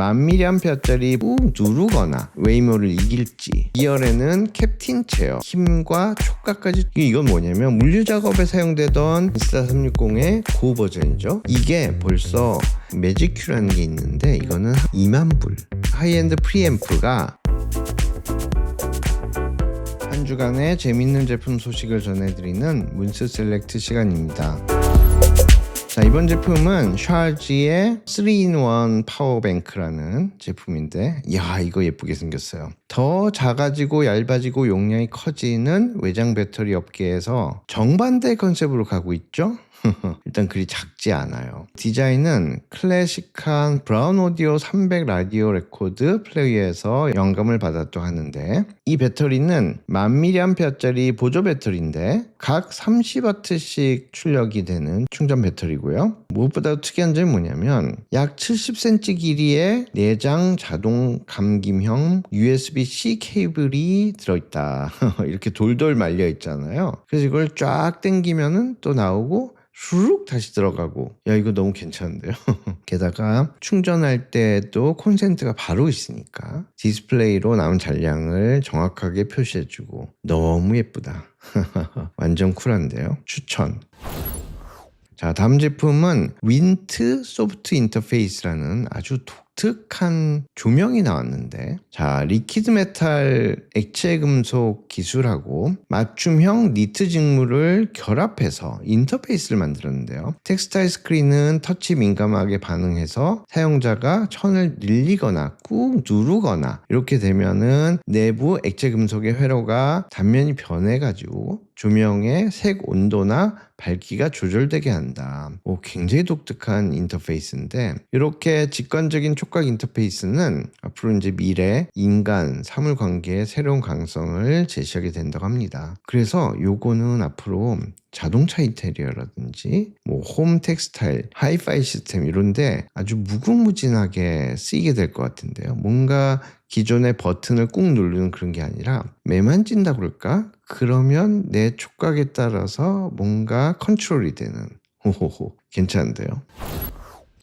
만미리암페어짜리 꾹 누르거나 웨이모를 이길지. 2열에는 캡틴 체어 힘과 촉각까지. 이건 뭐냐면 물류 작업에 사용되던 인스타 360의 고 버전이죠. 이게 벌써 매직큐라는 게 있는데 이거는 2만 불 하이엔드 프리앰프가 한 주간의 재밌는 제품 소식을 전해드리는 문스 셀렉트 시간입니다. 자, 이번 제품은 샤지의 3in1 파워뱅크라는 제품인데, 야, 이거 예쁘게 생겼어요. 더 작아지고 얇아지고 용량이 커지는 외장 배터리 업계에서 정반대 컨셉으로 가고 있죠? 일단 그리 작지 않아요. 디자인은 클래식한 브라운 오디오 300 라디오 레코드 플레이어에서 영감을 받았다고 하는데 이 배터리는 1000mAh짜리 보조 배터리인데 각 30W씩 출력이 되는 충전 배터리고요. 무엇보다 특이한 점이 뭐냐면 약 70cm 길이의 내장 자동 감김형 USB-C 케이블이 들어있다. 이렇게 돌돌 말려 있잖아요. 그래서 이걸 쫙 당기면은 또 나오고 슈룩 다시 들어가고. 야 이거 너무 괜찮은데요? 게다가 충전할 때도 콘센트가 바로 있으니까 디스플레이로 남은 잔량을 정확하게 표시해주고. 너무 예쁘다. 완전 쿨한데요? 추천. 자 다음 제품은 윈트 소프트 인터페이스라는 아주 독 특한 조명이 나왔는데 자 리퀴드 메탈 액체 금속 기술하고 맞춤형 니트 직물을 결합해서 인터페이스를 만들었는데요. 텍스타일 스크린은 터치 민감하게 반응해서 사용자가 천을 늘리거나 꾹 누르거나 이렇게 되면은 내부 액체 금속의 회로가 단면이 변해가지고 조명의 색 온도나 밝기가 조절되게 한다. 오, 굉장히 독특한 인터페이스인데 이렇게 직관적인 촉각 인터페이스는 앞으로 이제 미래 인간 사물 관계의 새로운 가능성을 제시하게 된다고 합니다. 그래서 요거는 앞으로 자동차 인테리어라든지 뭐 홈 텍스타일, 하이파이 시스템 이런데 아주 무궁무진하게 쓰이게 될 것 같은데요. 뭔가 기존의 버튼을 꾹 누르는 그런 게 아니라 매만진다 그럴까? 그러면 내 촉각에 따라서 뭔가 컨트롤이 되는 호호호 괜찮은데요.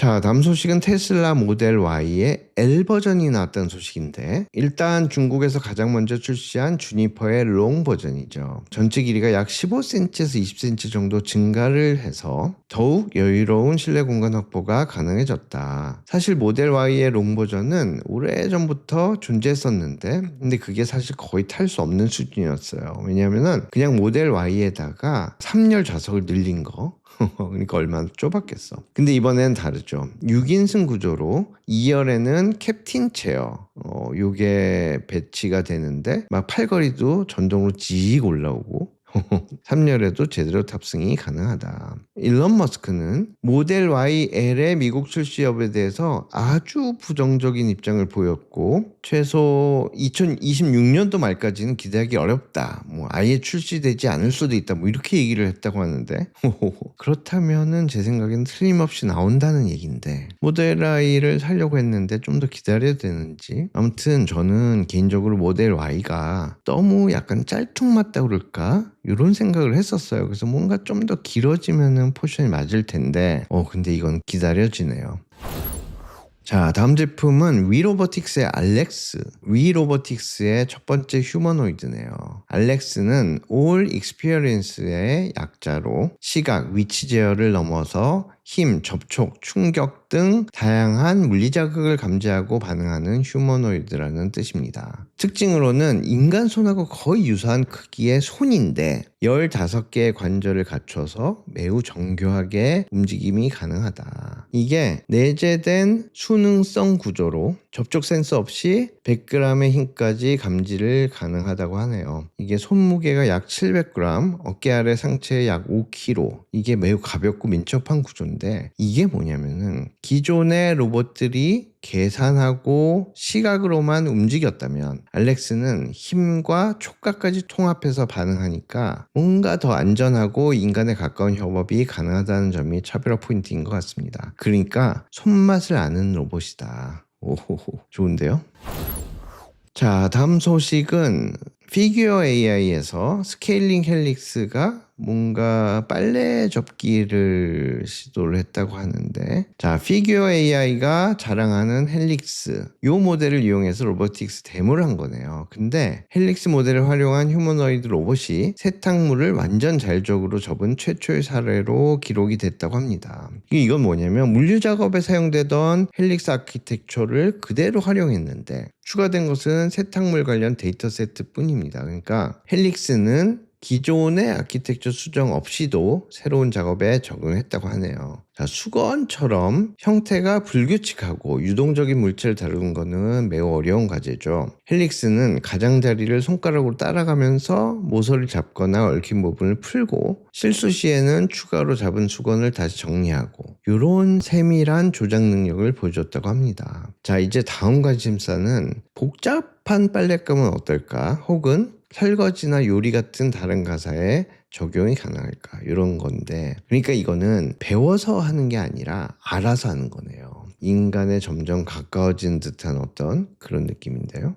자, 다음 소식은 테슬라 모델 Y의 L 버전이 나왔다는 소식인데 일단 중국에서 가장 먼저 출시한 주니퍼의 롱 버전이죠. 전체 길이가 약 15cm에서 20cm 정도 증가를 해서 더욱 여유로운 실내 공간 확보가 가능해졌다. 사실 모델 Y의 롱 버전은 오래전부터 존재했었는데 근데 그게 사실 거의 탈 수 없는 수준이었어요. 왜냐면은 그냥 모델 Y에다가 3열 좌석을 늘린 거 그러니까 얼마나 좁았겠어. 근데 이번엔 다르죠. 6인승 구조로 2열에는 캡틴 체어, 어, 요게 배치가 되는데 막 팔걸이도 전동으로 직 올라오고 3열에도 제대로 탑승이 가능하다. 일론 머스크는 모델 YL의 미국 출시 여부에 대해서 아주 부정적인 입장을 보였고 최소 2026년도 말까지는 기대하기 어렵다. 뭐 아예 출시되지 않을 수도 있다. 뭐 이렇게 얘기를 했다고 하는데 그렇다면은 제 생각엔 틀림없이 나온다는 얘기인데 모델 Y를 살려고 했는데 좀 더 기다려야 되는지 아무튼 저는 개인적으로 모델 Y가 너무 약간 짤퉁 맞다 그럴까 이런 생각을 했었어요. 그래서 뭔가 좀 더 길어지면은 포션이 맞을 텐데, 어, 근데 이건 기다려지네요. 자, 다음 제품은 위로보틱스의 알렉스. 위로보틱스의 첫 번째 휴머노이드네요. 알렉스는 All Experience의 약자로 시각, 위치 제어를 넘어서 힘, 접촉, 충격 등 다양한 물리 자극을 감지하고 반응하는 휴머노이드라는 뜻입니다. 특징으로는 인간 손하고 거의 유사한 크기의 손인데 15개의 관절을 갖춰서 매우 정교하게 움직임이 가능하다. 이게 내재된 수능성 구조로 접촉 센서 없이 100g의 힘까지 감지를 가능하다고 하네요. 이게 손무게가 약 700g, 어깨 아래 상체 약 5kg. 이게 매우 가볍고 민첩한 구조인데 이게 뭐냐면은 기존의 로봇들이 계산하고 시각으로만 움직였다면 알렉스는 힘과 촉각까지 통합해서 반응하니까 뭔가 더 안전하고 인간에 가까운 협업이 가능하다는 점이 차별화 포인트인 것 같습니다. 그러니까 손맛을 아는 로봇이다. 오호호 좋은데요? 자 다음 소식은 피규어 AI에서 스케일링 헬릭스가 뭔가 빨래 접기를 시도를 했다고 하는데 자 피규어 AI가 자랑하는 헬릭스 요 모델을 이용해서 로보틱스 데모를 한 거네요. 근데 헬릭스 모델을 활용한 휴머노이드 로봇이 세탁물을 완전 자율적으로 접은 최초의 사례로 기록이 됐다고 합니다. 이건 뭐냐면 물류 작업에 사용되던 헬릭스 아키텍처를 그대로 활용했는데 추가된 것은 세탁물 관련 데이터 세트 뿐입니다 그러니까 헬릭스는 기존의 아키텍처 수정 없이도 새로운 작업에 적응했다고 하네요. 자, 수건처럼 형태가 불규칙하고 유동적인 물체를 다루는 것은 매우 어려운 과제죠. 헬릭스는 가장자리를 손가락으로 따라가면서 모서리를 잡거나 얽힌 부분을 풀고 실수 시에는 추가로 잡은 수건을 다시 정리하고 이런 세밀한 조작 능력을 보여줬다고 합니다. 자, 이제 다음 관심사는 복잡한 빨랫감은 어떨까? 혹은 설거지나 요리 같은 다른 가사에 적용이 가능할까? 이런 건데. 그러니까 이거는 배워서 하는 게 아니라 알아서 하는 거네요. 인간에 점점 가까워진 듯한 어떤 그런 느낌인데요.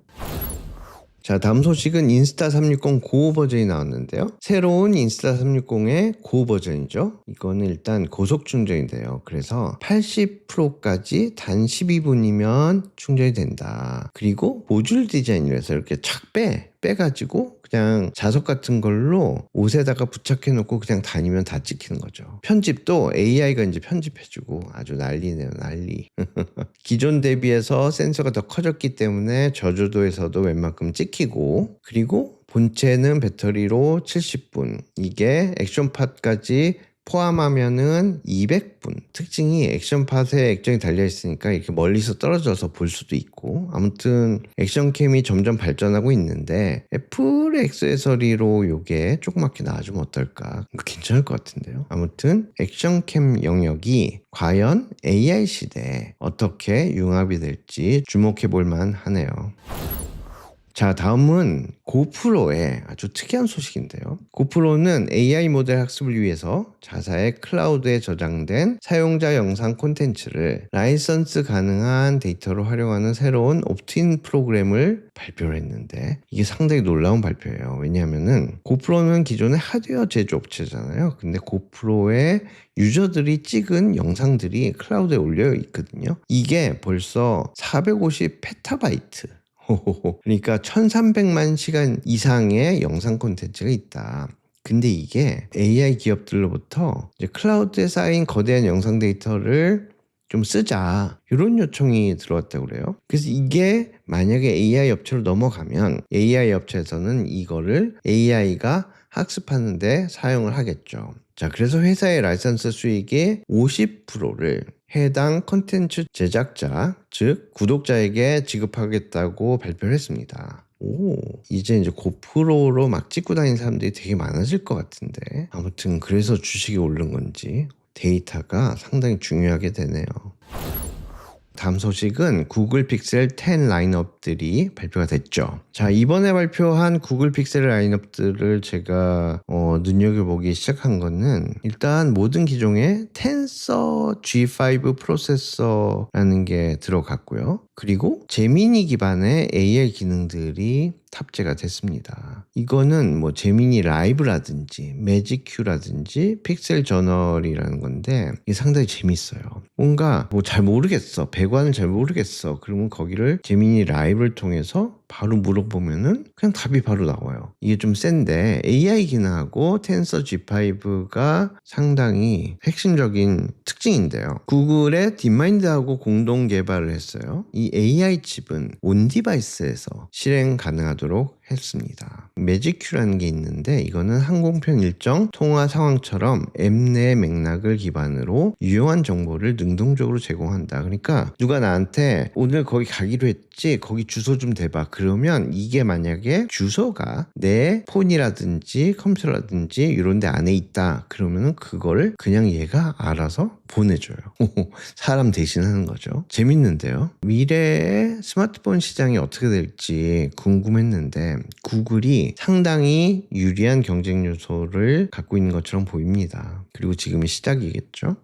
자 다음 소식은 인스타 360고 버전이 나왔는데요. 새로운 인스타 360의 고 버전이죠. 이거는 일단 고속 충전이 돼요. 그래서 80%까지 단 12분이면 충전이 된다. 그리고 모듈 디자인이라서 이렇게 착빼 빼가지고 그냥 자석 같은 걸로 옷에다가 부착해 놓고 그냥 다니면 다 찍히는 거죠. 편집도 AI가 이제 편집해주고 아주 난리네요, 난리. 기존 대비해서 센서가 더 커졌기 때문에 저조도에서도 웬만큼 찍히고 그리고 본체는 배터리로 70분 이게 액션팟까지 포함하면은 200분. 특징이 액션팟에 액정이 달려 있으니까 이렇게 멀리서 떨어져서 볼 수도 있고 아무튼 액션캠이 점점 발전하고 있는데 애플 액세서리로 요게 조그맣게 나와주면 어떨까? 괜찮을 것 같은데요. 아무튼 액션캠 영역이 과연 AI 시대에 어떻게 융합이 될지 주목해 볼 만 하네요. 자, 다음은 고프로의 아주 특이한 소식인데요. 고프로는 AI 모델 학습을 위해서 자사의 클라우드에 저장된 사용자 영상 콘텐츠를 라이선스 가능한 데이터로 활용하는 새로운 옵트인 프로그램을 발표를 했는데 이게 상당히 놀라운 발표예요. 왜냐하면은 고프로는 기존의 하드웨어 제조업체잖아요. 근데 고프로의 유저들이 찍은 영상들이 클라우드에 올려 있거든요. 이게 벌써 450 페타바이트 그러니까 1300만 시간 이상의 영상 콘텐츠가 있다. 근데 이게 AI 기업들로부터 클라우드에 쌓인 거대한 영상 데이터를 좀 쓰자. 이런 요청이 들어왔다고 그래요. 그래서 이게 만약에 AI 업체로 넘어가면 AI 업체에서는 이거를 AI가 학습하는데 사용을 하겠죠. 자, 그래서 회사의 라이선스 수익의 50%를 해당 컨텐츠 제작자, 즉 구독자에게 지급하겠다고 발표를 했습니다. 오, 이제 이제 고프로로 막 찍고 다니는 사람들이 되게 많아질 것 같은데. 아무튼 그래서 주식이 오른 건지 데이터가 상당히 중요하게 되네요. 다음 소식은 구글 픽셀 10 라인업들이 발표가 됐죠. 자, 이번에 발표한 구글 픽셀 라인업들을 제가 어, 눈여겨보기 시작한 거는 일단 모든 기종에 텐서 G5 프로세서라는 게 들어갔고요. 그리고 제미니 기반의 AI 기능들이 탑재가 됐습니다. 이거는 뭐 제미니 라이브라든지 매직큐라든지 픽셀 저널이라는 건데 이게 상당히 재밌어요. 뭔가 뭐 잘 모르겠어. 배관을 잘 모르겠어. 그러면 거기를 제미니 라이브를 통해서 바로 물어보면은 그냥 답이 바로 나와요. 이게 좀 센데 AI 기능하고 텐서 G5가 상당히 핵심적인 특징인데요. 구글의 딥마인드하고 공동 개발을 했어요. 이 AI 칩은 온 디바이스에서 실행 가능하도록 하도록 했습니다. 매직큐라는 게 있는데 이거는 항공편 일정 통화 상황처럼 앱 내 맥락을 기반으로 유용한 정보를 능동적으로 제공한다. 그러니까 누가 나한테 오늘 거기 가기로 했지 거기 주소 좀 대봐. 그러면 이게 만약에 주소가 내 폰이라든지 컴퓨터라든지 이런 데 안에 있다. 그러면은 그거를 그냥 얘가 알아서 보내줘요. 사람 대신 하는 거죠. 재밌는데요. 미래의 스마트폰 시장이 어떻게 될지 궁금했는데 구글이 상당히 유리한 경쟁 요소를 갖고 있는 것처럼 보입니다. 그리고 지금이 시작이겠죠.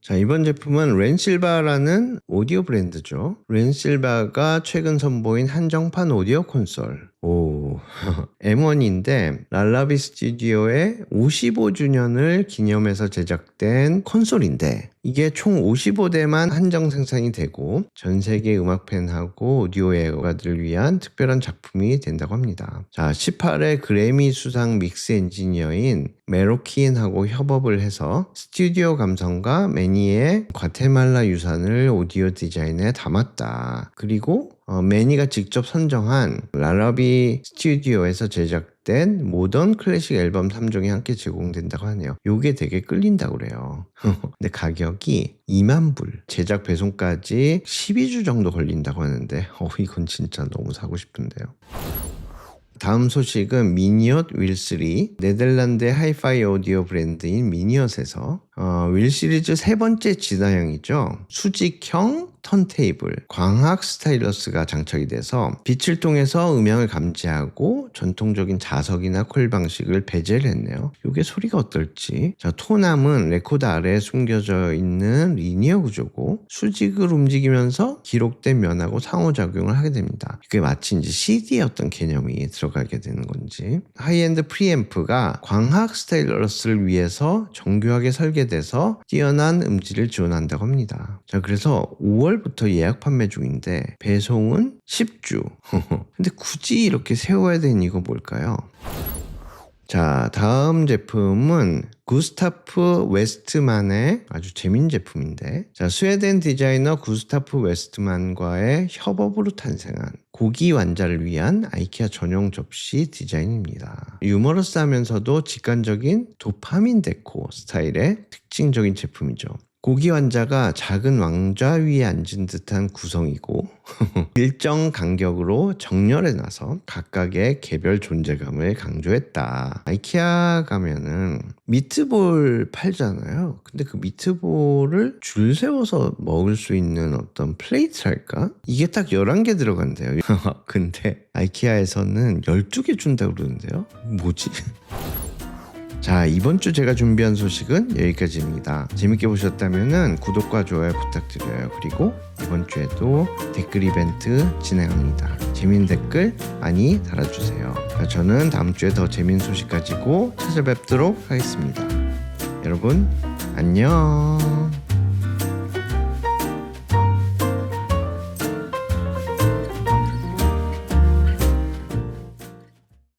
자, 이번 제품은 렌실바라는 오디오 브랜드죠. 렌실바가 최근 선보인 한정판 오디오 콘솔. 오, M1인데 랄라비 스튜디오의 55주년을 기념해서 제작된 콘솔인데 이게 총 55대만 한정 생산이 되고 전 세계 음악 팬하고 오디오 애호가들을 위한 특별한 작품이 된다고 합니다. 자, 18회 그래미 수상 믹스 엔지니어인 메로키인하고 협업을 해서 스튜디오 감성과 매니의 과테말라 유산을 오디오 디자인에 담았다. 그리고 어, 매니가 직접 선정한 라라비 스튜디오에서 제작된 모던 클래식 앨범 3종이 함께 제공된다고 하네요. 요게 되게 끌린다고 그래요. 근데 가격이 2만 불, 제작 배송까지 12주 정도 걸린다고 하는데 어, 이건 진짜 너무 사고 싶은데요. 다음 소식은 미니엇 윌3 네덜란드의 하이파이 오디오 브랜드인 미니엇에서 어, 윌 시리즈 세 번째 진화형이죠. 수직형 턴테이블, 광학 스타일러스가 장착이 돼서 빛을 통해서 음향을 감지하고 전통적인 자석이나 콜 방식을 배제를 했네요. 이게 소리가 어떨지. 자, 토남은 레코드 아래에 숨겨져 있는 리니어 구조고 수직을 움직이면서 기록된 면하고 상호작용을 하게 됩니다. 이게 마치 이제 CD의 어떤 개념이 들어가게 되는 건지. 하이엔드 프리앰프가 광학 스타일러스를 위해서 정교하게 설계돼서 뛰어난 음질을 지원한다고 합니다. 자, 그래서 5월 부터 예약 판매 중인데 배송은 10주. 근데 굳이 이렇게 세워야 되는 이거 뭘까요? 자, 다음 제품은 구스타프 웨스트만의 아주 재밌는 제품인데, 자, 스웨덴 디자이너 구스타프 웨스트만과의 협업으로 탄생한 고기 완자를 위한 아이키아 전용 접시 디자인입니다. 유머러스하면서도 직관적인 도파민 데코 스타일의 특징적인 제품이죠. 고기 환자가 작은 왕좌 위에 앉은 듯한 구성이고 일정 간격으로 정렬해 놔서 각각의 개별 존재감을 강조했다. 아이키아 가면은 미트볼 팔잖아요. 근데 그 미트볼을 줄 세워서 먹을 수 있는 어떤 플레이트랄까? 이게 딱 11개 들어간대요. 근데 아이키아에서는 12개 준다고 그러는데요. 뭐지? 자, 이번 주 제가 준비한 소식은 여기까지입니다. 재밌게 보셨다면 구독과 좋아요 부탁드려요. 그리고 이번 주에도 댓글 이벤트 진행합니다. 재밌는 댓글 많이 달아주세요. 자, 저는 다음 주에 더 재밌는 소식 가지고 찾아뵙도록 하겠습니다. 여러분, 안녕.